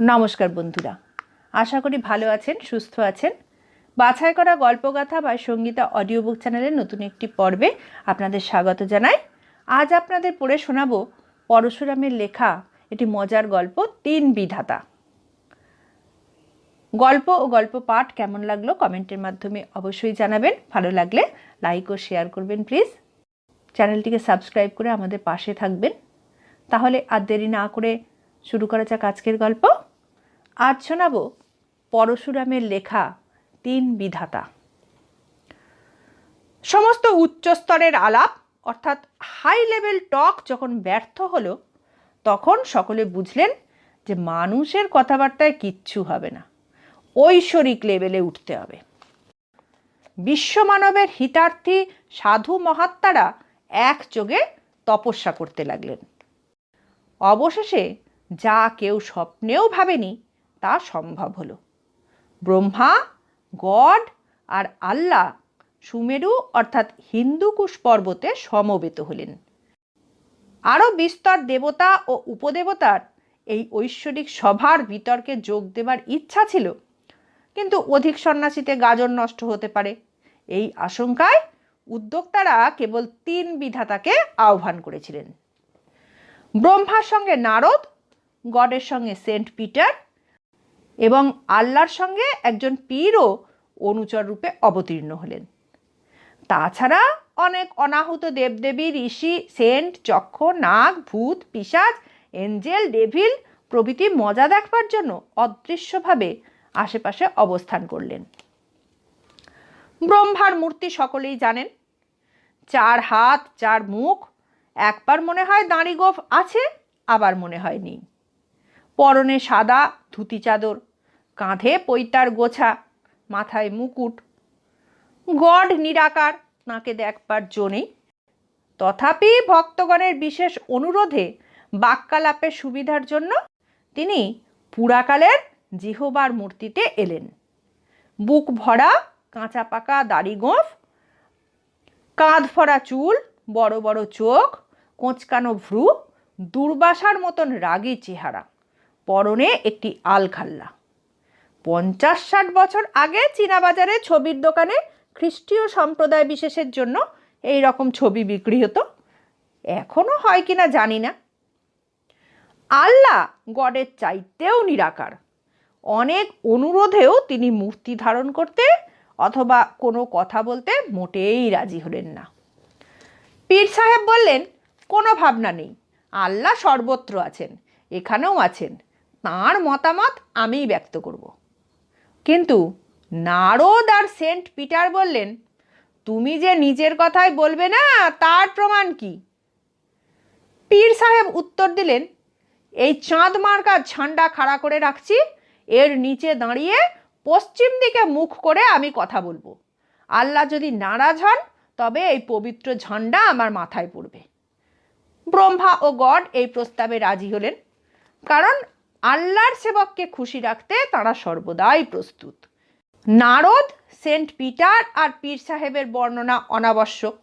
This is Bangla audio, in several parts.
নমস্কার বন্ধুরা। আশা করি ভালো আছেন, সুস্থ আছেন। বাছাই করা গল্পগাথা বা সঙ্গীতা অডিও বুক চ্যানেলের নতুন একটি পর্বে আপনাদের স্বাগত জানাই। আজ আপনাদের পড়ে শোনাবো পরশুরামের লেখা এটি মজার গল্প, তিন বিধাতা। গল্প ও গল্প পাঠ কেমন লাগল কমেন্টের মাধ্যমে অবশ্যই জানাবেন। ভালো লাগলে লাইক ও শেয়ার করবেন প্লিজ চ্যানেলটিকে সাবস্ক্রাইব করে আমাদের পাশে থাকবেন। তাহলে আর দেরি না করে শুরু করা যাক আজকের গল্প। আজ শোনাব পরশুরামের লেখা তিন বিধাতা। সমস্ত উচ্চস্তরের আলাপ, অর্থাৎ হাই লেভেল টক যখন ব্যর্থ হলো, তখন সকলে বুঝলেন যে মানুষের কথাবার্তায় কিচ্ছু হবে না। ঐশ্বরিক লেভেলে উঠতে হবে। বিশ্বমানবের হিতার্থী সাধু মহাত্মারা একযোগে তপস্যা করতে লাগলেন। অবশেষে যা কেউ স্বপ্নেও ভাবেনি তা সম্ভব হলো। ব্রহ্মা, গড আর আল্লাহ সুমেরু অর্থাৎ হিন্দুকুশ পর্বতে সমবেত হলেন। আরও বিস্তর দেবতা ও উপদেবতার এই ঐশ্বরিক সভার বিতর্কে যোগ দেবার ইচ্ছা ছিল, কিন্তু অধিক সন্ন্যাসীতে গাজন নষ্ট হতে পারে। এই আশঙ্কায় উদ্যোক্তারা কেবল তিন বিধাতাকে আহ্বান করেছিলেন। ব্রহ্মার সঙ্গে নারদ, গডের সঙ্গে সেন্ট পিটার এবং আল্লাহর সঙ্গে একজন পীরও অনুচর রূপে অবতীর্ণ হলেন। তাছাড়া অনেক অনাহুত দেবদেবী, ঋষি, সেন্ট, চক্ষ, নাগ, ভূত পিসাজ এঞ্জেল, ডেভিল প্রভৃতি মজা দেখবার জন্য অদৃশ্যভাবে আশেপাশে অবস্থান করলেন। ব্রহ্মার মূর্তি সকলেই জানেন। চার হাত, চার মুখ, একবার মনে হয় দাঁড়ি গোফ আছে, আবার মনে হয় নেই। পরনে সাদা, ধুতি চাদর কাঁধে পৈতার গোছা, মাথায় মুকুট। গড নিরাকার তাঁকে দেখবার জো নেই। তথাপি ভক্তগণের বিশেষ অনুরোধে বাক্যালাপের সুবিধার জন্য তিনি পুরাকালের জিহবার মূর্তিতে এলেন। বুক ভরা, কাঁচা পাকা দাড়ি গোঁফ, কাঁধ ভরা চুল, বড় বড় চোখ, কোঁচকানো ভ্রু, দুর্বাসার মতন রাগী চেহারা, পরনে একটি আলখাল্লা। পঞ্চাশ ষাট বছর আগে চীনা বাজারে ছবির দোকানে খ্রিস্টীয় সম্প্রদায় বিশেষের জন্য এই রকম ছবি বিক্রি হতো। এখনও হয় কি না জানি না। আল্লাহ গডের চাইতেও নিরাকার। অনেক অনুরোধেও তিনি মূর্তি ধারণ করতে অথবা কোনো কথা বলতে মোটেই রাজি হলেন না। পীর সাহেব বললেন, কোনো ভাবনা নেই। আল্লাহ সর্বত্র আছেন, এখানেও আছেন। তাঁর মতামত আমিই ব্যক্ত করব। কিন্তু নারদ আর সেন্ট পিটার বললেন, তুমি যে নিজের কথাই বলবে না, তার প্রমাণ কি? পীর সাহেব উত্তর দিলেন, এই চাঁদ মার্কা ঝান্ডা খাড়া করে রাখছি, এর নিচে দাঁড়িয়ে পশ্চিম দিকে মুখ করে আমি কথা বলব। আল্লাহ যদি নারাজ হন, তবে এই পবিত্র ঝান্ডা আমার মাথায় পড়বে। ব্রহ্মা ও গড এই প্রস্তাবে রাজি হলেন, কারণ আল্লাহর সেবককে খুশি রাখতে তারা সর্বদাই প্রস্তুত। নারদ, সেন্ট পিটার আর পীর সাহেবের বর্ণনা অনাবশ্যক।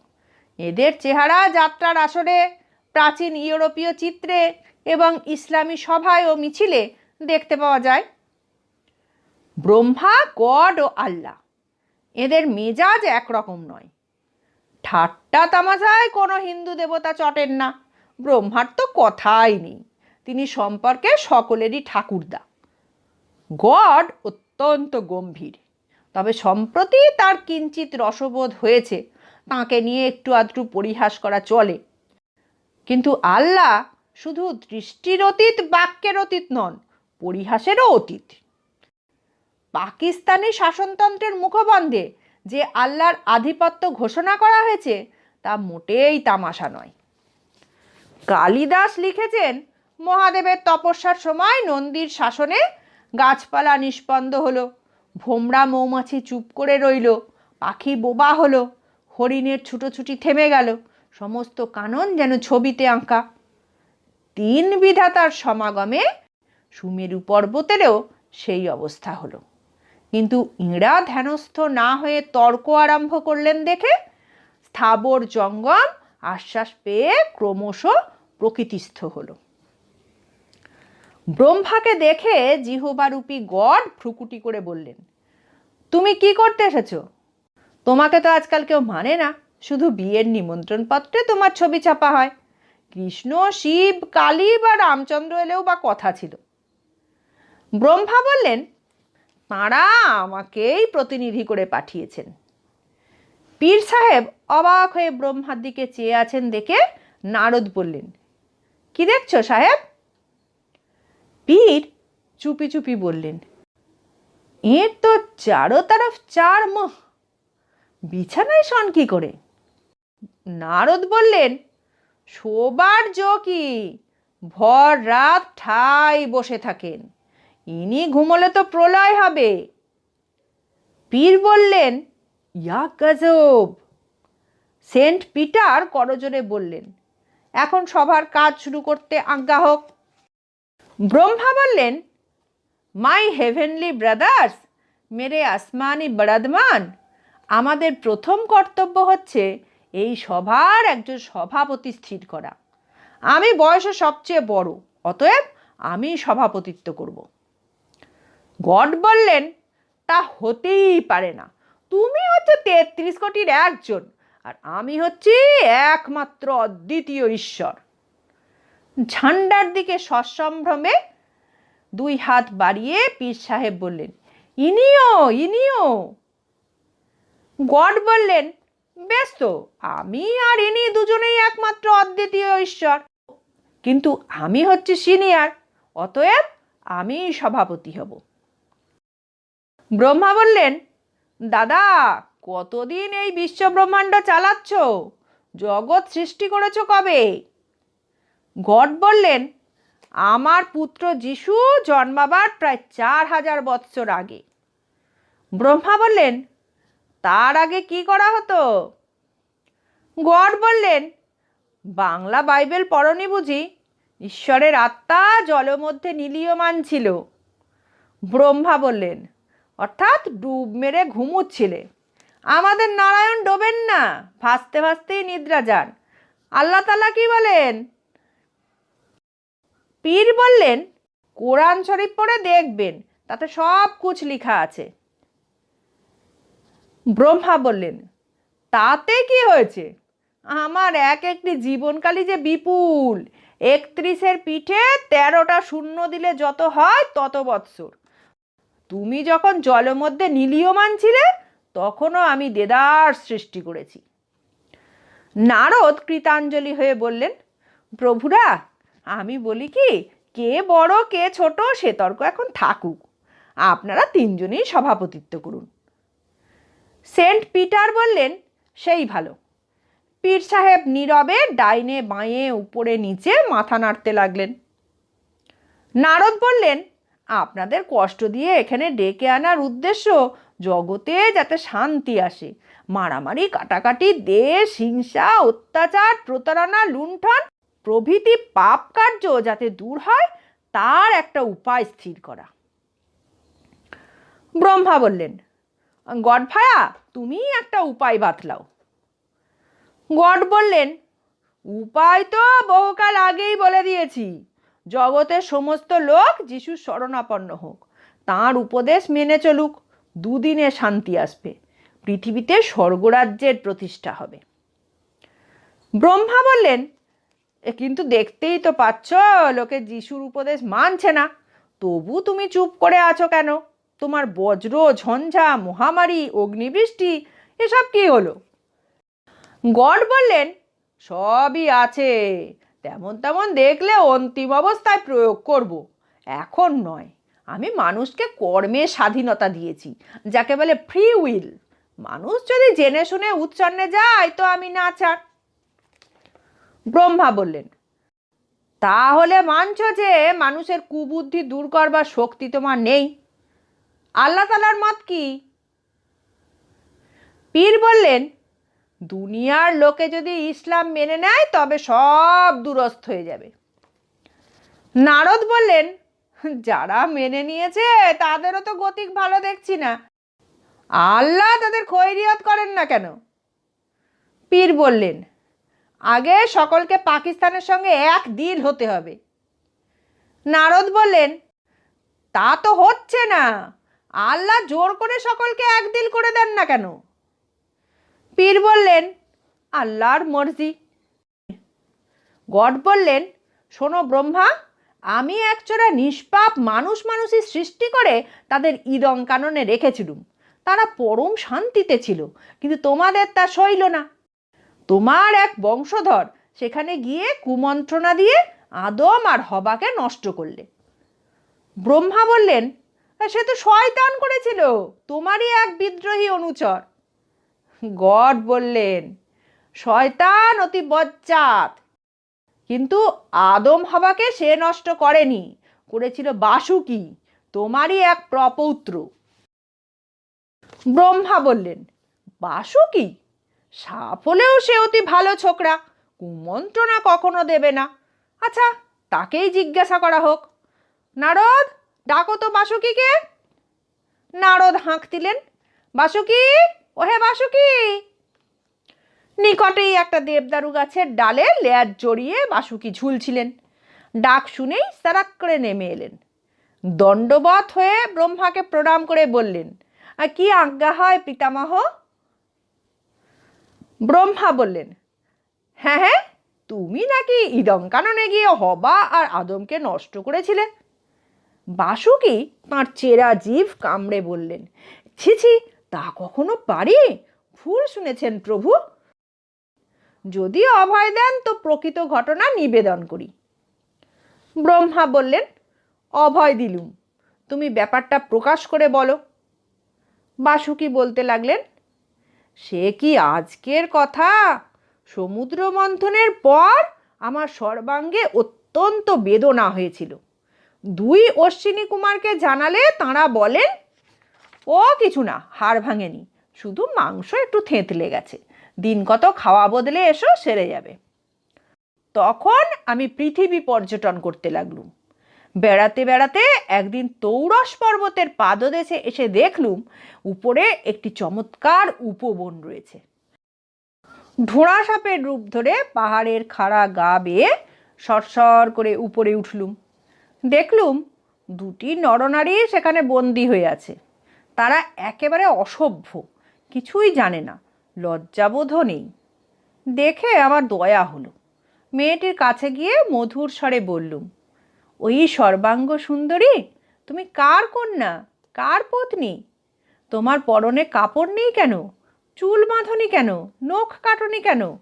এদের চেহারা যাত্রার আসরে প্রাচীন ইউরোপীয় চিত্রে এবং ইসলামী সভায় ও মিছিলে দেখতে পাওয়া যায়। ব্রহ্মা, গড ও আল্লাহ, এদের মেজাজ একরকম নয়। ঠাট্টা তামাশায় কোনো হিন্দু দেবতা চটেন না। ব্রহ্মার তো কথাই নেই। তিনি সম্পর্কে সকলেরই ঠাকুরদা। গড অত্যন্ত গম্ভীর। তবে সম্প্রতি তার কিঞ্চিত রসবোধ হয়েছে, তাকে নিয়ে একটু আধটু পরিহাস করা চলে। কিন্তু আল্লাহ শুধু দৃষ্টির অতীত, বাক্যের অতীত নন, পরিহাসেরও অতীত। পাকিস্তানি শাসনতন্ত্রের মুখবন্ধে যে আল্লাহর আধিপত্য ঘোষণা করা হয়েছে, তা মোটেই তামাশা নয়। কালিদাস লিখেছেন মহাদেবের তপস্যার সময় নন্দীর শাসনে গাছপালা নিষ্পন্দ হলো। ভোমরা মৌমাছি চুপ করে রইল। পাখি বোবা হলো। হরিণের ছুটোছুটি থেমে গেল। সমস্ত কানন যেন ছবিতে আঁকা। তিন বিধাতার সমাগমে সুমেরু পর্বতেরও সেই অবস্থা হলো। কিন্তু ইঁড়া ধ্যানস্থ না হয়ে তর্ক আরম্ভ করলেন দেখে স্থাবর জঙ্গম আশ্বাস পেয়ে ক্রমশ প্রকৃতিস্থ হলো। ব্রহ্মাকে দেখে জিহবারূপী গড ভ্রুকুটি করে বললেন, তুমি কি করতে এসেছ? তোমাকে তো আজকাল কেউ মানে না। শুধু বিয়ের নিমন্ত্রণ পত্রে তোমার ছবি ছাপা হয়। কৃষ্ণ, শিব কালী বা রামচন্দ্র এলেও বা কথা ছিল। ব্রহ্মা বললেন, তাঁরা আমাকেই প্রতিনিধি করে পাঠিয়েছেন। পীর সাহেব অবাক হয়ে ব্রহ্মার দিকে চেয়ে আছেন দেখে নারদ বললেন, কি দেখছ সাহেব? পীর চুপি চুপি বললেন, এর তো চারো তরফ চার মোহ। বিছানায় শন কি করে? নারদ বললেন, শোবার জো কি ভর রাত ঠাই বসে থাকেন, ইনি ঘুমলে তো প্রলয় হবে। পীর বললেন, ইয়া গজব! সেন্ট পিটার করজোরে বললেন, এখন সবার কাজ শুরু করতে আজ্ঞা হোক ব্রহ্মা বললেন মাই হেভেনলি ব্রাদার্স মেরে আসমানি বড়াদমান আমাদের প্রথম কর্তব্য হচ্ছে এই সভার একজন সভাপতি স্থির করা। আমি বয়সে সবচেয়ে বড়, অতএব আমি সভাপতিত্ব করব। গড বললেন, তা হতেই পারে না। তুমি হচ্ছে তেত্রিশ কোটির একজন, আর আমি হচ্ছি একমাত্র অদ্বিতীয় ঈশ্বর। ঝান্ডার দিকে সসম্ভ্রমে দুই হাত বাড়িয়ে পীর সাহেব বললেন, ইনিও ইনিও। গড বললেন বেশ তো আমি আর ইনি দুজনেই একমাত্র অদ্বিতীয় ঈশ্বর। কিন্তু আমি হচ্ছে সিনিয়র, অতএব আমি সভাপতি হব। ব্রহ্মা বললেন, দাদা, কতদিন এই বিশ্ব ব্রহ্মাণ্ড চালাচ্ছ? জগৎ সৃষ্টি করেছ কবে? গড বললেন, আমার পুত্র যিশু জন্মাবার প্রায় চার হাজার বৎসর আগে। ব্রহ্মা বললেন, তার আগে কি করা হতো? গড বললেন, বাংলা বাইবেল পড়নি বুঝি? ঈশ্বরের আত্মা জলের মধ্যে নীলীয়মান ছিল। ব্রহ্মা বললেন, অর্থাৎ ডুব মেরে ঘুমুচ্ছিলে। আমাদের নারায়ণ ডোবেন না, ভাসতে ভাসতেই নিদ্রা যান। আল্লাহ তালা কি বলেন? পীর বললেন, কোরআন শরীফ পড়ে দেখবেন, তাতে সব কুছ লেখা আছে। ব্রহ্মা বললেন, তাতে কি হয়েছে? আমার এক একটি জীবনকালী যে বিপুল। একত্রিশের পিঠে তেরোটা শূন্য দিলে যত হয় তত বৎসর। তুমি যখন জলের মধ্যে নীলীয়মান ছিলে, তখনও আমি দেদার সৃষ্টি করেছি। নারদ কৃতাঞ্জলি হয়ে বললেন, প্রভুরা আমি বলি কি, কে বড়, কে ছোট, সে তর্ক এখন থাকুক। আপনারা তিনজনেই সভাপতিত্ব করুন। সেন্ট পিটার বললেন, সেই ভালো। পীর সাহেব নীরবে ডাইনে বাঁয়ে উপরে নিচে মাথা নাড়তে লাগলেন। নারদ বললেন, আপনাদের কষ্ট দিয়ে এখানে ডেকে আনার উদ্দেশ্য জগতে যাতে শান্তি আসে। মারামারি, কাটাকাটি, দেশ, হিংসা, অত্যাচার, প্রতারণা, লুণ্ঠন প্রভৃতি পাপ কার্য যাতে দূর হয়, তার একটা উপায় স্থির করা। ব্রহ্মা বললেন, গড ভায়া, তুমি একটা উপায় বাতলাও। গড বললেন, উপায় তো বহুকাল আগেই বলে দিয়েছি। জগতের সমস্ত লোক যিশুর শরণাপন্ন হোক। তাঁর উপদেশ মেনে চলুক। দুদিনে শান্তি আসবে। পৃথিবীতে স্বর্গরাজ্যের প্রতিষ্ঠা হবে। ব্রহ্মা বললেন কিন্তু দেখতেই তো পাচ্ছ, লোকে যিশুর উপদেশ মানছে না। তবু তুমি চুপ করে আছো কেন? তোমার বজ্র, ঝঞ্ঝা, মহামারী, অগ্নিবৃষ্টি, এসব কি হলো? গড বললেন, সবই আছে। তেমন তেমন দেখলে অন্তিম অবস্থায় প্রয়োগ করব। এখন নয়, আমি মানুষকে কর্মের স্বাধীনতা দিয়েছি, যাকে বলে ফ্রি উইল। মানুষ যদি জেনে শুনে উচ্চারণে যায়, তো আমি না ছাড় ব্রহ্মা বললেন, তাহলে মানছ যে মানুষের কুবুদ্ধি দূর করবার শক্তি তোমার নেই। আল্লাহ তালার মত কি? পীর বললেন, দুনিয়ার লোকে যদি ইসলাম মেনে নেয়, তবে সব দুরস্থ হয়ে যাবে। নারদ বললেন, যারা মেনে নিয়েছে, তাদেরও তো গতিক ভালো দেখছি না। আল্লাহ তাদের খৈরিয়ত করেন না কেন? পীর বললেন আগে সকলকে পাকিস্তানের সঙ্গে এক দিল হতে হবে। নারদ বললেন, তা তো হচ্ছে না। আল্লাহ জোর করে সকলকে এক দিল করে দেন না কেন? পীর বললেন, আল্লাহর মর্জি। গড বললেন, শোনো ব্রহ্মা, আমি একচোরা নিষ্পাপ মানুষ মানুষই সৃষ্টি করে তাদের ইদং কাননে রেখেছিলুম। তারা পরম শান্তিতে ছিল, কিন্তু তোমাদের তা সইল না। তোমার এক বংশধর। সেখানে গিয়ে কুমন্ত্রণা দিয়ে আদম আর হবাকে নষ্ট করলে। ব্রহ্মা বললেন, সে তো শয়তান করেছিল, তোমারই এক বিদ্রোহী অনুচর। গড বললেন, শয়তান অতি বজ্জাত। কিন্তু আদম হবাকে সে নষ্ট করেনি, করেছিল বাসুকি, তোমারই এক প্রপৌত্র। ব্রহ্মা বললেন, বাসুকি? সাপ হলেও সে অতি ভালো ছোকরা, কুমন্ত্রণা কখনো দেবে না। আচ্ছা তাকেই জিজ্ঞাসা করা হোক। নারদ, ডাকো তো বাসুকিকে। নারদ হাঁক দিলেন, বাসুকি, ওহে বাসুকি। নিকটেই একটা দেবদারু গাছের ডালে লেয়ার জড়িয়ে বাসুকি ঝুলছিলেন। ডাক শুনেই সারাক করে নেমে এলেন। দণ্ডবত হয়ে ব্রহ্মাকে প্রণাম করে বললেন কি আজ্ঞা হয় পিতামহ? ব্রহ্মা বললেন হ্যাঁ হ্যাঁ তুমি নাকি ইদম কাননে গিয়ে হবা আর আদমকে নষ্ট করেছিলে? বাসুকি তাঁর চেরা জিভ কামড়ে বললেন, ছি ছি, তা কখনো পারি? ভুল শুনেছেন প্রভু? যদি অভয় দেন, তো প্রকৃত ঘটনা নিবেদন করি। ব্রহ্মা বললেন, অভয় দিলুম, তুমি ব্যাপারটা প্রকাশ করে বলো। বাসুকি বলতে লাগলেন সে কি আজকের কথা? সমুদ্র মন্থনের পর আমার সর্বাঙ্গে অত্যন্ত বেদনা হয়েছিল। দুই অশ্বিনী কুমারকে জানালে তাঁরা বলেন, ও কিছু না, হাড় ভাঙেনি, শুধু মাংস একটু থেঁতলে গেছে, দিন কত খাওয়া বদলে এসো, সেরে যাবে। তখন আমি পৃথিবী পর্যটন করতে লাগলুম। বেড়াতে বেড়াতে একদিন তৌরস পর্বতের পাদদেশে এসে দেখলুম, উপরে একটি চমৎকার উপবন রয়েছে। ঢোড়া সাপের রূপ ধরে পাহাড়ের খাড়া গা বেয়ে সরসর করে উপরে উঠলুম। দেখলুম, দুটি নরনারী সেখানে বন্দি হয়ে আছে। তারা একেবারে অসভ্য, কিছুই জানে না, লজ্জাবোধও নেই। দেখে আমার দয়া হলো। মেয়েটির কাছে গিয়ে মধুর স্বরে বললুম ওই সর্বাঙ্গ সুন্দরী? তুমি কার কন্যা? কার পত্নী? তোমার পরনে কাপড় নেই কেন? চুল বাঁধনি কেন? নখ কাটনি কেন?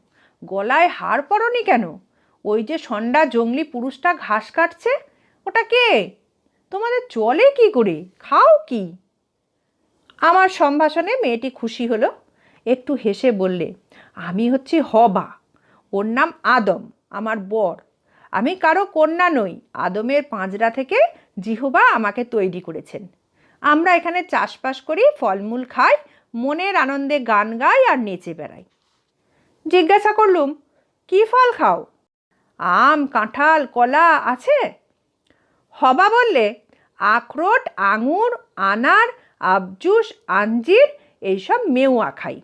গলায় হাড় পরনি কেন? ওই যে সন্ডা জঙ্গলি পুরুষটা ঘাস কাটছে, ওটা কে? তোমাদের চলে কি করে? খাও কি? আমার সম্ভাষণে মেয়েটি খুশি হলো, একটু হেসে বললে, আমি হচ্ছি হবা। ওর নাম আদম, আমার বর। আমি কারও কন্যা নই, আদমের পাঁজরা থেকে জিহবা আমাকে তৈরি করেছেন। আমরা এখানে চাষবাস করি, ফলমূল খাই, মনের আনন্দে গান গাই আর নেচে বেড়াই। জিজ্ঞাসা করলুম, কি ফল খাও? আম, কাঁঠাল, কলা, আছে? হবা বললে, আখরোট, আঙুর, আনার, আবজুস, আঞ্জির, এইসব মেউয়া খাই।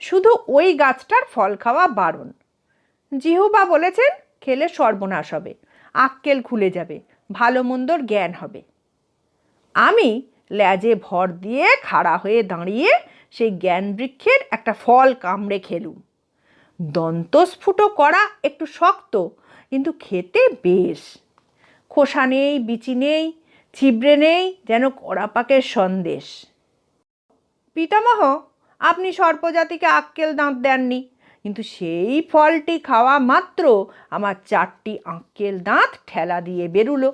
শুধু ওই গাছটার ফল খাওয়া বারণ। জিহুবা বলেছেন খেলে সর্বনাশ হবে, আক্কেল খুলে যাবে, ভালো মন্দর জ্ঞান হবে। আমি ল্যাজে ভর দিয়ে খাড়া হয়ে দাঁড়িয়ে সেই জ্ঞান বৃক্ষের একটা ফল কামড়ে খেলুম। দন্তস্ফুটো করা একটু শক্ত, কিন্তু খেতে বেশ। খোসা নেই, বিচি নেই, ছিবড়ে নেই, যেন কড়াপাকের সন্দেশ। পিতামহ, আপনি সর্পজাতিকে আক্কেল দাঁত দেননি। কিন্তু সেই ফলটি খাওয়া মাত্র আমার চারটি আঁকেল দাঁত ঠেলা দিয়ে বেরুলো।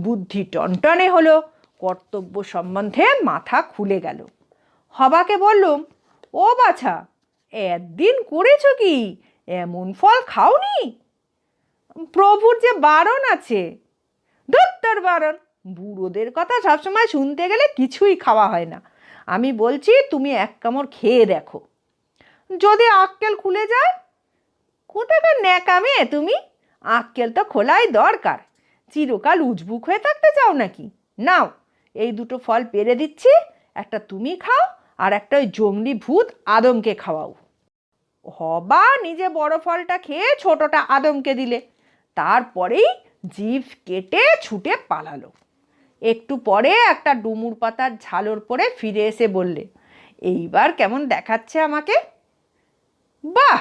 বুদ্ধি টনটনে হলো, কর্তব্য সম্বন্ধে মাথা খুলে গেল। হবাকে বললুম, ও বাছা, একদিন করেছ কি? এমন ফল খাওনি? প্রভুর যে বারণ আছে, দত্তর বারণ, বুড়োদের কথা সবসময় শুনতে গেলে কিছুই খাওয়া হয় না। আমি বলছি, তুমি এক কামড় খেয়ে দেখো। যদি আক্কেল খুলে যায়? কোথাকার ন্যাকামে তুমি? আক্কেল তো খোলাই দরকার। চিরকাল উজবুক হয়ে থাকতে চাও নাকি? নাও, এই দুটো ফল পেরে দিচ্ছি। একটা তুমি খাও আর একটা ওই জঙ্গলি ভূত আদমকে খাওয়াও। হবা নিজে বড় ফলটা খেয়ে ছোটটা আদমকে দিলে। তারপরেই জিভ কেটে ছুটে পালালো। একটু পরে একটা ডুমুর পাতার ঝালর পরে ফিরে এসে বললে, এইবার কেমন দেখাচ্ছে আমাকে? বাহ,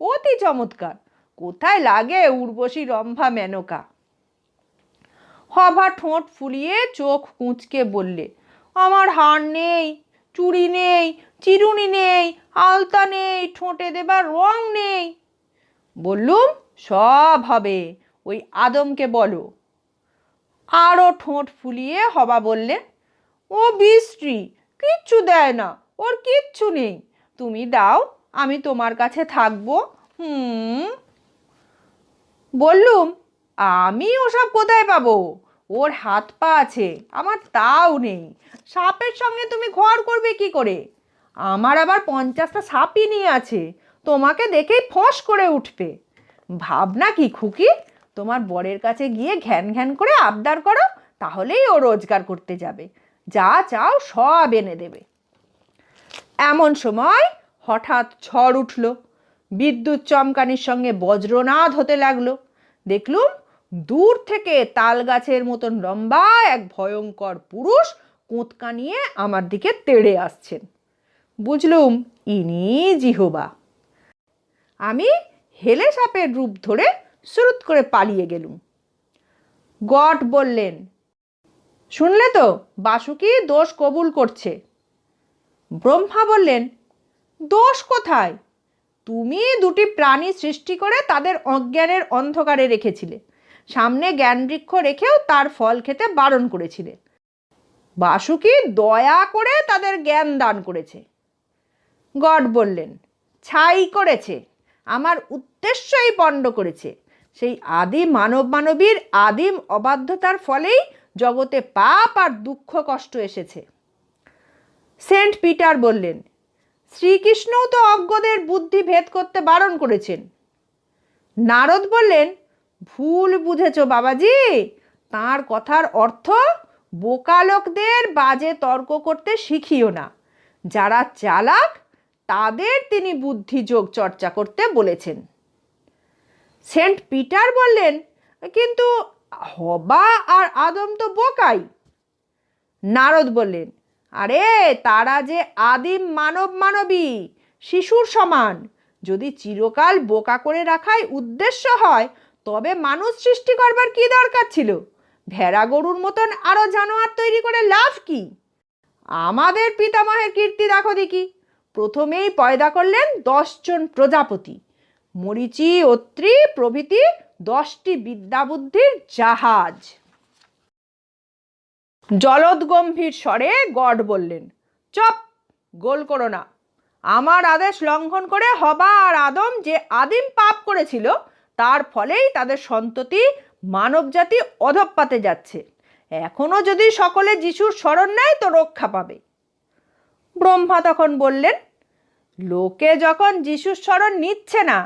অতি চমৎকার। কোথায় লাগে উর্বশী রম্ভা মেনকা? হভা ঠোঁট ফুলিয়ে চোখ কুঁচকে বললে, আমার হার নেই, চুড়ি নেই, চিরুনি নেই, আলতা নেই, ঠোঁটে দেবার রং নেই। বললুম, সব হবে, ওই আদমকে বলো। আরও ঠোঁট ফুলিয়ে হবা বললে, ও বিশ্রী কিচ্ছু দেয় না, ওর কিচ্ছু নেই, তুমি দাও আমি তোমার কাছে থাকব। হুম। বললুম, আমি ওসব কোথায় পাবো? ওর হাত পা আছে, আমার তাও নেই। সাপের সঙ্গে তুমি ঘর করবে কি করে? আমার আবার পঞ্চাশটা সাপই নিয়ে আছে, তোমাকে দেখেই ফস করে উঠবে। ভাবনা কি খুকি, তোমার বরের কাছে গিয়ে ঘ্যান ঘ্যান করে আবদার করো, তাহলেই ও রোজগার করতে যাবে। যা চাও সব এনে দেবে। এমন সময় হঠাৎ ঝড় উঠল। বিদ্যুৎ চমকানির সঙ্গে বজ্রনাদ হতে লাগল। দেখলুম দূর থেকে তাল গাছের মতন লম্বা এক ভয়ঙ্কর পুরুষ কোঁতকা নিয়ে আমার দিকে তেড়ে আসছেন। বুঝলুম ইনি জিহোবা। আমি হেলে সাপের রূপ ধরে সুরুত করে পালিয়ে গেলুম। গট বললেন, শুনলে তো বাসুকি দোষ কবুল করছে? ব্রহ্মা বললেন দোষ কোথায়? তুমি দুটি প্রাণী সৃষ্টি করে তাদের অজ্ঞানের অন্ধকারে রেখেছিলে। সামনে জ্ঞানবৃক্ষ রেখেও তার ফল খেতে বারণ করেছিলে। বাসুকি দয়া করে তাদের জ্ঞান দান করেছে। গড বললেন, ছাই করেছে, আমার উদ্দেশ্যই পণ্ড করেছে। সেই আদিম মানব মানবীর আদিম অবাধ্যতার ফলেই জগতে পাপ আর দুঃখ কষ্ট এসেছে। সেন্ট পিটার বললেন শ্রীকৃষ্ণও তো অজ্ঞদের বুদ্ধি ভেদ করতে বারণ করেছেন। নারদ বললেন, ভুল বুঝেছ বাবাজি, তার কথার অর্থ বোকা লোকদের বাজে তর্ক করতে শিখিও না। যারা চালাক, তাদের তিনি বুদ্ধি যোগ চর্চা করতে বলেছেন। সেন্ট পিটার বললেন, কিন্তু হবা আর আদম তো বোকাই। নারদ বললেন আরে, তারা যে আদিম মানব মানবী, শিশুর সমান। যদি চিরকাল বোকা করে রাখাই উদ্দেশ্য হয়, তবে মানুষ সৃষ্টি করবার কি দরকার ছিল? ভেড়া গরুর মতন আরও জানোয়ার তৈরি করে লাভ কি? আমাদের পিতামহের কীর্তি দেখো দেখি। প্রথমেই পয়দা করলেন দশজন প্রজাপতি। মরিচি, অত্রি প্রভৃতি দশটি বিদ্যাবুদ্ধির জাহাজ। জলদগম্ভীর স্বরে গড বললেন, চপ, গোল করো না। আমার আদেশ লঙ্ঘন করে হবা আর আদম যে আদিম পাপ করেছিল, তার ফলেই তাদের সন্ততি মানবজাতি অধঃপাতে যাচ্ছে। এখনও যদি সকলে যিশুর স্মরণ নেয়, তো রক্ষা পাবে। ব্রহ্মা তখন বললেন, লোকে যখন যিশুর স্মরণ নিচ্ছে না,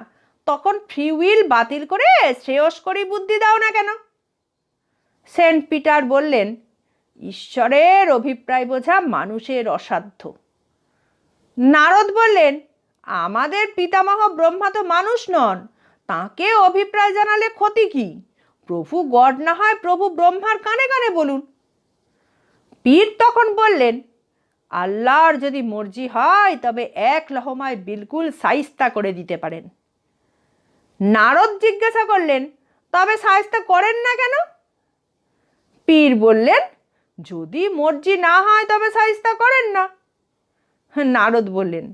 তখন ফ্রি উইল বাতিল করে শ্রেয়স্করী বুদ্ধি দাও না কেন? সেন্ট পিটার বললেন ঈশ্বরের অভিপ্রায় বোঝা মানুষের অসাধ্য। নারদ বললেন, আমাদের পিতামহ ব্রহ্মা তো মানুষ নন, তাকে অভিপ্রায় জানালে ক্ষতি কি? প্রভু গড না হয় প্রভু ব্রহ্মার কানে কানে বলুন। পীর তখন বললেন, আল্লাহর যদি মর্জি হয়, তবে এক লহমায় বিলকুল সাইস্তা করে দিতে পারেন। নারদ জিজ্ঞাসা করলেন, তবে সাইস্তা করেন না কেন? পীর বললেন যদি মর্জি না হয় তবে সাইস্তা করেন না। নারদ বললেন,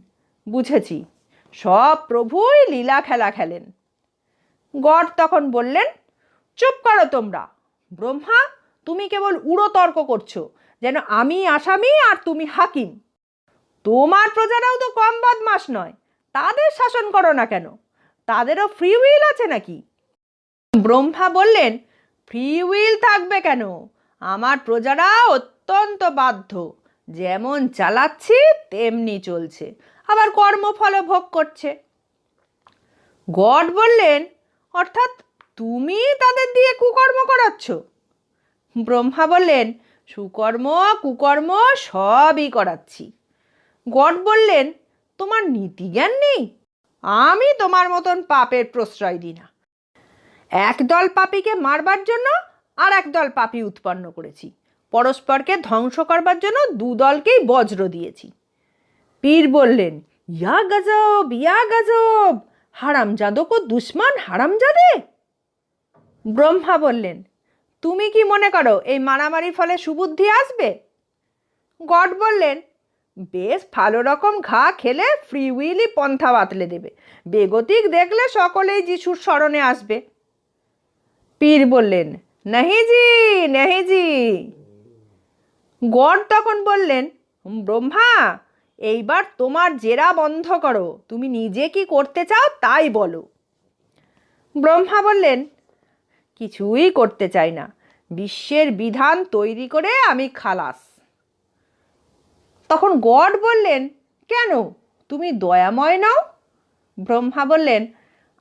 বুঝেছি। সব প্রভুই লীলা খেলা খেলেন। গড তখন বললেন, চুপ করো তোমরা। ব্রহ্মা, তুমি কেবল উড়ো তর্ক করছ, যেন আমি আসামি আর তুমি হাকিম। তোমার প্রজারাও তো কম বদমাস নয়, তাদের শাসন করো না কেন? তাদেরও ফ্রি উইল আছে নাকি? ব্রহ্মা বললেন, ফ্রি উইল থাকবে কেন? আমার প্রজারা অত্যন্ত বাধ্য। যেমন চালাচ্ছি, তেমনি চলছে। আবার কর্মফল ভোগ করছে। গড বললেন, অর্থাৎ তুমি তাদের দিয়ে কুকর্ম করাচ্ছ? ব্রহ্মা বললেন, সুকর্ম, কুকর্ম সবই করাচ্ছি। গড বললেন, তোমার নীতিজ্ঞান নেই? আমি তোমার মতন পাপের প্রশ্রয় দিই না। একদল পাপীকে মারবার জন্য আর একদল পাপি উৎপন্ন করেছি। পরস্পরকে ধ্বংস করবার জন্য দু দলকেই বজ্র দিয়েছি। পীর বললেন, ইয়া গজব ইয়া গজব! হারামজাদো কো দুশ্মন হারামজাদে? ব্রহ্মা বললেন, তুমি কি মনে করো এই মারামারির ফলে সুবুদ্ধি আসবে? গড বললেন, বেশ ভালো রকম ঘা খেলে ফ্রি উইলি পন্থা বাতলে দেবে। বেগতিক দেখলে সকলেই যিশুর স্মরণে আসবে। পীর বললেন নাহি জি নাহি জি। গড তখন বললেন ব্রহ্মা, এইবার তোমার জেরা বন্ধ করো। তুমি নিজে কি করতে চাও তাই বলো। ব্রহ্মা বললেন, কিছুই করতে চাই না। বিশ্বের বিধান তৈরি করে আমি খালাস। তখন গড বললেন, কেন? তুমি দয়াময় নাও? ব্রহ্মা বললেন,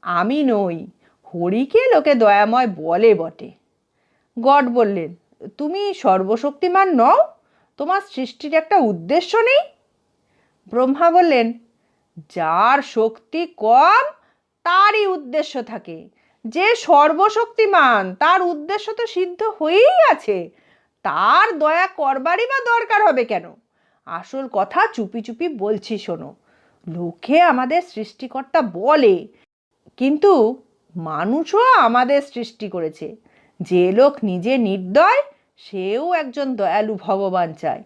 আমি নই। হরিকে লোকে দয়াময় বলে বটে। গড বললেন, তুমি সর্বশক্তিমান নও, তোমার সৃষ্টির একটা উদ্দেশ্য নেই? ব্রহ্মা বললেন, যার শক্তি কম, তারই উদ্দেশ্য থাকে। যে সর্বশক্তিমান, তার উদ্দেশ্য তো সিদ্ধ হয়েই আছে। তার দয়া করবারই বা দরকার হবে কেন? আসল কথা চুপি চুপি বলছি শোনো। লোকে আমাদের সৃষ্টিকর্তা বলে, কিন্তু মানুষও আমাদের সৃষ্টি করেছে। যে লোক নিজে নির্দয়, সেও একজন দয়ালু ভগবান চায়।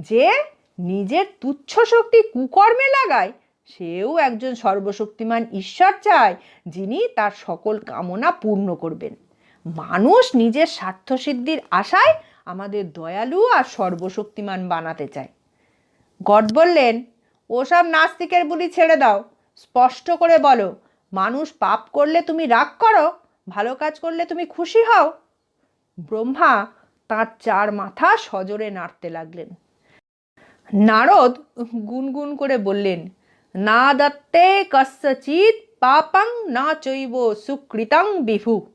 যে নিজের তুচ্ছ শক্তি কুকর্মে লাগায়, সেও একজন সর্বশক্তিমান ঈশ্বর চায়, যিনি তার সকল কামনা পূর্ণ করবেন। মানুষ নিজের স্বার্থসিদ্ধির আশায় আমাদের দয়ালু আর সর্বশক্তিমান বানাতে চায়। গড বললেন, ওসব নাস্তিকের বুলি ছেড়ে দাও। স্পষ্ট করে বলো, মানুষ পাপ করলে তুমি রাগ করো? ভালো কাজ করলে তুমি খুশি হও। ব্রহ্মা তার চার মাথা সজোরে নাড়তে লাগলেন। নারদ গুনগুন করে বললেন, না দত্তে কস্যচিৎ পাপাং, না চৈব সুকৃতাং বিভু।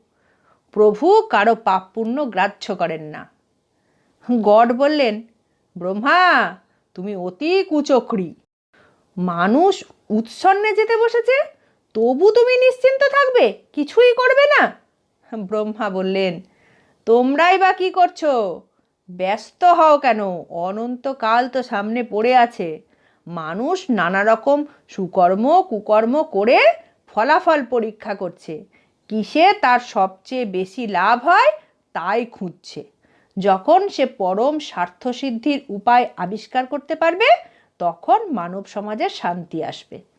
প্রভু কারও পাপ পুণ্য গ্রাহ্য করেন না। গড বললেন, ব্রহ্মা, তুমি অতি কুচক্রী। মানুষ উৎসন্নে যেতে বসেছে তবু তুমি নিশ্চিন্ত থাকবে, কিছুই করবে না। ব্রহ্মা বললেন, তোমরাই বা কি করছ? ব্যস্ত হও কেন? অনন্তকাল তো সামনে পড়ে আছে। মানুষ নানা রকম সুকর্ম, কুকর্ম করে ফলাফল পরীক্ষা করছে। কিসে তার সবচেয়ে বেশি লাভ হয়, তাই খুঁজছে। যখন সে পরম স্বার্থসিদ্ধির উপায় আবিষ্কার করতে পারবে, তখন মানব সমাজে শান্তি আসবে।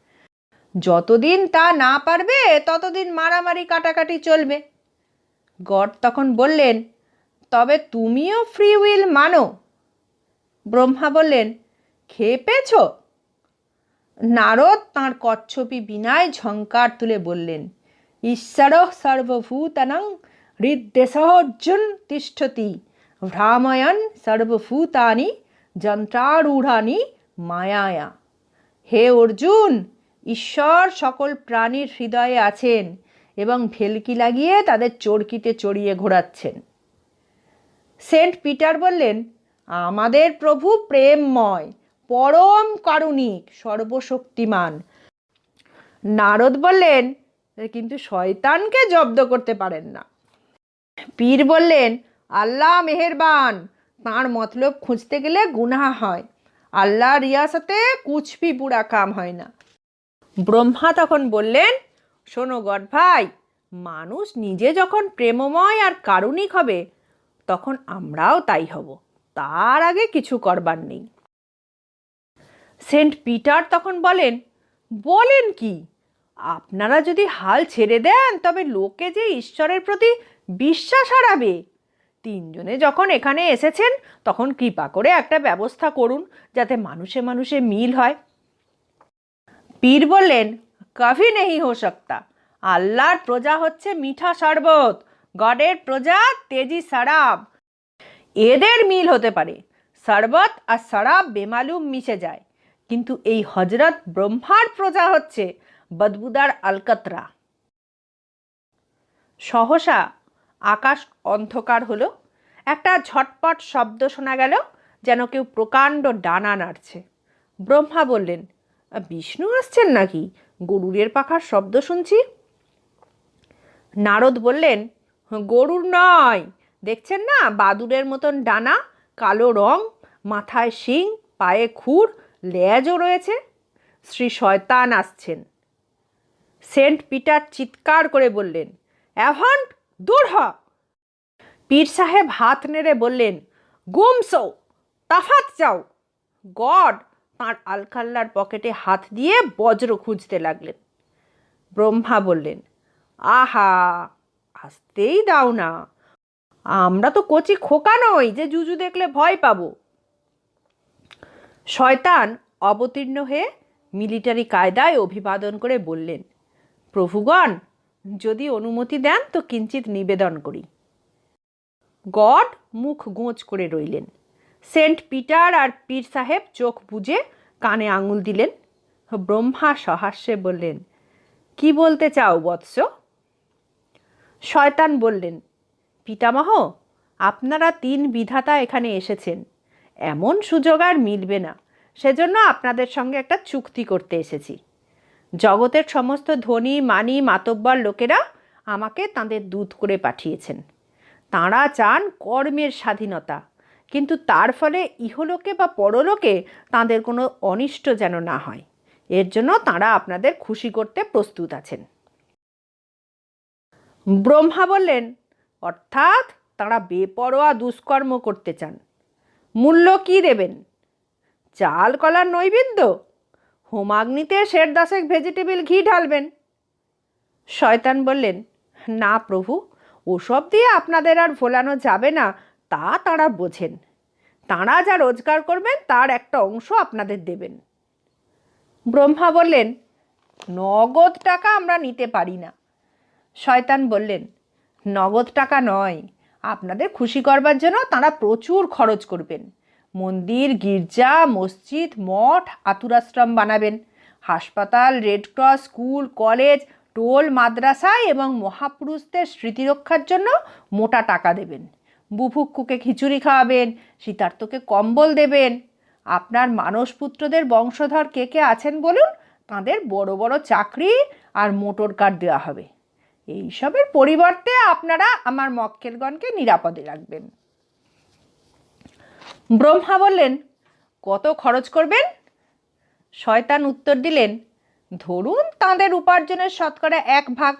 যতদিন তা না পারবে, ততদিন মারামারি কাটাকাটি চলবে। গড তখন বললেন, তবে তুমিও ফ্রি উইল মানো। ব্রহ্মা বললেন খেপেছ নারদ তাঁর কচ্ছপি বিনায় ঝঙ্কার তুলে বললেন, ঈশ্বর সর্বভূতানং হৃদ্দেশ তিষ্ঠতি। ভ্রাময়ন সর্বভূতানি যন্ত্রারূঢ়ানি মায়ায়া। হে অর্জুন ঈশ্বর সকল প্রাণীর হৃদয়ে আছেন এবং ভেলকি লাগিয়ে তাদের চরকিতে চড়িয়ে ঘোরাচ্ছেন। সেন্ট পিটার বললেন, আমাদের প্রভু প্রেমময়, পরম কারুণিক, সর্বশক্তিমান। নারদ বললেন, কিন্তু শয়তানকে জব্দ করতে পারেন না। পীর বললেন, আল্লাহ মেহেরবান, তাঁর মতলব খুঁজতে গেলে গুনাহ হয়। আল্লাহ রিয়াসাতে কুচপি বুড়া কাম হয় না। ব্রহ্মা তখন বললেন, শোনো গড ভাই, মানুষ নিজে যখন প্রেমময় আর কারুণিক হবে, তখন আমরাও তাই হব। তার আগে কিছু করবার নেই। সেন্ট পিটার তখন বলেন বলেন কি, আপনারা যদি হাল ছেড়ে দেন, তবে লোকে যে ঈশ্বরের প্রতি বিশ্বাস হারাবে। তিনজনে যখন এখানে এসেছেন, তখন কৃপা করে একটা ব্যবস্থা করুন, যাতে মানুষে মানুষে মিল হয়। পীর বললেন, কভি নেই হো সকতা। আল্লাহর প্রজা হচ্ছে মিঠা শরবত, গডের প্রজা তেজি সারাব এদের মিল হতে পারে, শরবত আর শরাব বেমালুম মিশে যায়। কিন্তু এই হজরত ব্রহ্মার প্রজা হচ্ছে বদবুদার আলকাতরা। সহসা আকাশ অন্ধকার হলো, একটা ঝটপট শব্দ শোনা গেল, যেন কেউ প্রকাণ্ড ডানা নাড়ছে। ব্রহ্মা বললেন বিষ্ণু আসছেন নাকি? গরুরের পাখার শব্দ শুনছি। নারদ বললেন, গরুর নয়। দেখছেন না? বাদুরের মতন ডানা, কালো রং, মাথায় শিং, পায়ে খুর, লেজও রয়েছে। শ্রী শয়তান আসছেন। সেন্ট পিটার চিৎকার করে বললেন অ্যাভান্ট দূর হ। পীর সাহেব হাত নেড়ে বললেন গুমসো তাফাত যাও গড তাঁর আলখাল্লার পকেটে হাত দিয়ে বজ্র খুঁজতে লাগলেন। ব্রহ্মা বললেন, আহা, আসতেই দাও না। আমরা তো কচি খোকা নই যে জুজু দেখলে ভয় পাবো। শয়তান অবতীর্ণ হয়ে মিলিটারি কায়দায় অভিবাদন করে বললেন, প্রভুগণ, যদি অনুমতি দেন তো কিঞ্চিত নিবেদন করি। গড মুখ গোঁচ করে রইলেন। সেন্ট পিটার আর পীর সাহেব চোখ বুজে কানে আঙুল দিলেন। ব্রহ্মা সহাস্যে বললেন, কি বলতে চাও বৎস? শয়তান বললেন, পিতামহ, আপনারা তিন বিধাতা এখানে এসেছেন। এমন সুযোগ আর মিলবে না। সেজন্য আপনাদের সঙ্গে একটা চুক্তি করতে এসেছি। জগতের সমস্ত ধনী, মানি, মাতব্বর লোকেরা আমাকে তাদের দুধ করে পাঠিয়েছেন। তাঁরা চান কর্মের স্বাধীনতা। কিন্তু তার ফলে ইহলোকে বা পরলোকে তাদের কোনো অনিষ্ট যেন না হয়। এর জন্য তাঁরা আপনাদের খুশি করতে প্রস্তুত আছেন। ব্রহ্মা বললেন, অর্থাৎ তাঁরা বেপরোয়া দুষ্কর্ম করতে চান। মূল্য কি দেবেন? চাল কলার নৈবেদ্য? হোমাগ্নিতে শের দশেক ভেজিটেবিল ঘি ঢালবেন? শয়তান বললেন, না প্রভু, ওসব দিয়ে আপনাদের আর ভোলানো যাবে না। তা তাঁরা বোঝেন। তাঁরা যা রোজগার করবেন, তার একটা অংশ আপনাদের দেবেন। ব্রহ্মা বললেন, নগদ টাকা আমরা নিতে পারি না। শয়তান বললেন, নগদ টাকা নয়, আপনাদের খুশি করবার জন্য তাঁরা প্রচুর খরচ করবেন। মন্দির, গির্জা, মসজিদ, মঠ, আতুরাশ্রম বানাবেন। হাসপাতাল রেডক্রস স্কুল, কলেজ, টোল, মাদ্রাসা এবং মহাপুরুষদের স্মৃতিরক্ষার জন্য মোটা টাকা দেবেন। বুভুক্ষুকে খিচুড়ি খাওয়াবেন শীতার্থকে কম্বল দেবেন। আপনার মানসপুত্রদের বংশধর কে কে আছেন বলুন? তাদের বড় বড় চাকরি আর মোটর কার দেওয়া হবে। এইসবের পরিবর্তে আপনারা আমার মক্কেলগণকে নিরাপদে রাখবেন। ব্রহ্মা বললেন, কত খরচ করবেন? শয়তান উত্তর দিলেন, ধরুন তাঁদের উপার্জনের শতকরা এক ভাগ।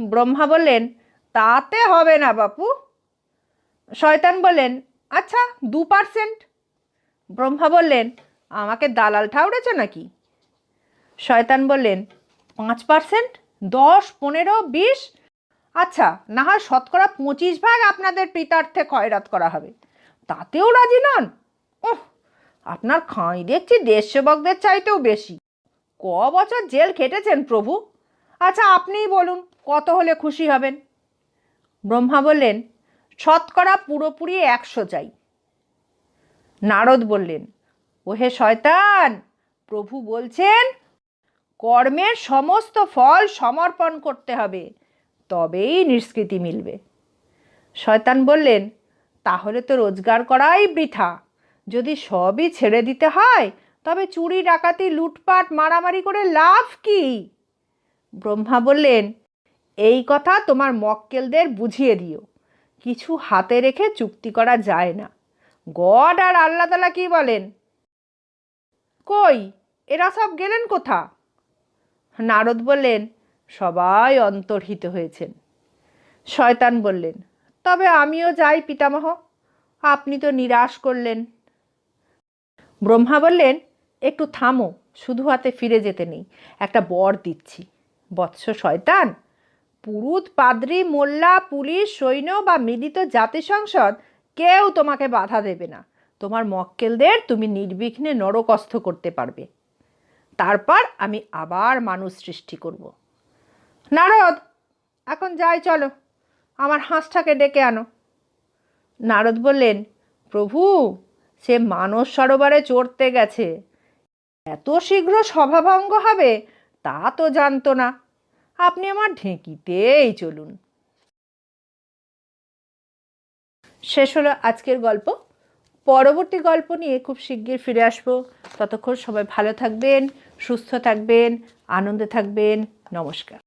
ব্রহ্মা বললেন, তাতে হবে না বাপু। শয়তান বললেন আচ্ছা দু পার্সেন্ট ব্রহ্মা বললেন, আমাকে দালাল ঠাউরেছ নাকি? শয়তান বললেন, পাঁচ পার্সেন্ট দশ, পনেরো, বিশ? আচ্ছা না হয় শতকরা পঁচিশ ভাগ আপনাদের পিতার্থে খয়রাত করা হবে। তাতেও রাজি নন? ওহ আপনার খাঁই দেখছি দেশ সেবকদের চাইতেও বেশি। ক বছর জেল খেটেছেন প্রভু? আচ্ছা আপনিই বলুন, কত হলে খুশি হবেন? ব্রহ্মা বললেন শতকরা পুরোপুরি একশো চাই নারদ বললেন, ওহে শয়তান, প্রভু বলছেন, কর্মের সমস্ত ফল সমর্পণ করতে হবে, তবেই নিষ্কৃতি মিলবে। শয়তান বললেন, তাহলে তো রোজগার করাই বৃথা। যদি সবই ছেড়ে দিতে হয়, তবে চুরি, ডাকাতি, লুটপাট, মারামারি করে লাভ কি? ব্রহ্মা বললেন, এই কথা তোমার মক্কেলদের বুঝিয়ে দিও। কিছু হাতে রেখে চুক্তি করা যায় না। গড আর আল্লাহ তালা কি বলেন? কই, এরা সব গেলেন কোথা? নারদ বললেন, সবাই অন্তর্হিত হয়েছেন। শয়তান বললেন, তবে আমিও যাই পিতামহ, আপনি তো নিরাশ করলেন। ব্রহ্মা বললেন, একটু থামো, শুধু হাতে ফিরে যেতে নেই, একটা বর দিচ্ছি। বৎস শয়তান পুরুত, পাদ্রি, মোল্লা, পুলিশ, সৈন্য বা মিলিত জাতি সংসদ কেউ তোমাকে বাধা দেবে না। তোমার মক্কেলদের তুমি নির্বিঘ্নে নরকস্থ করতে পারবে। তারপর আমি আবার মানুষ সৃষ্টি করব। নারদ, এখন যাই, চলো। আমার হাঁসটাকে ডেকে আনো। নারদ বললেন, প্রভু, সে মানস সরোবরে চড়তে গেছে। এত শীঘ্র সভাভঙ্গ হবে, তা তো জানতো না। আপনি আমার ঢেঁকিতেই চলুন। শেষ হলো আজকের গল্প। পরবর্তী গল্প নিয়ে খুব শিগগির ফিরে আসব। ততক্ষণ সবাই ভালো থাকবেন, সুস্থ থাকবেন, আনন্দে থাকবেন। নমস্কার।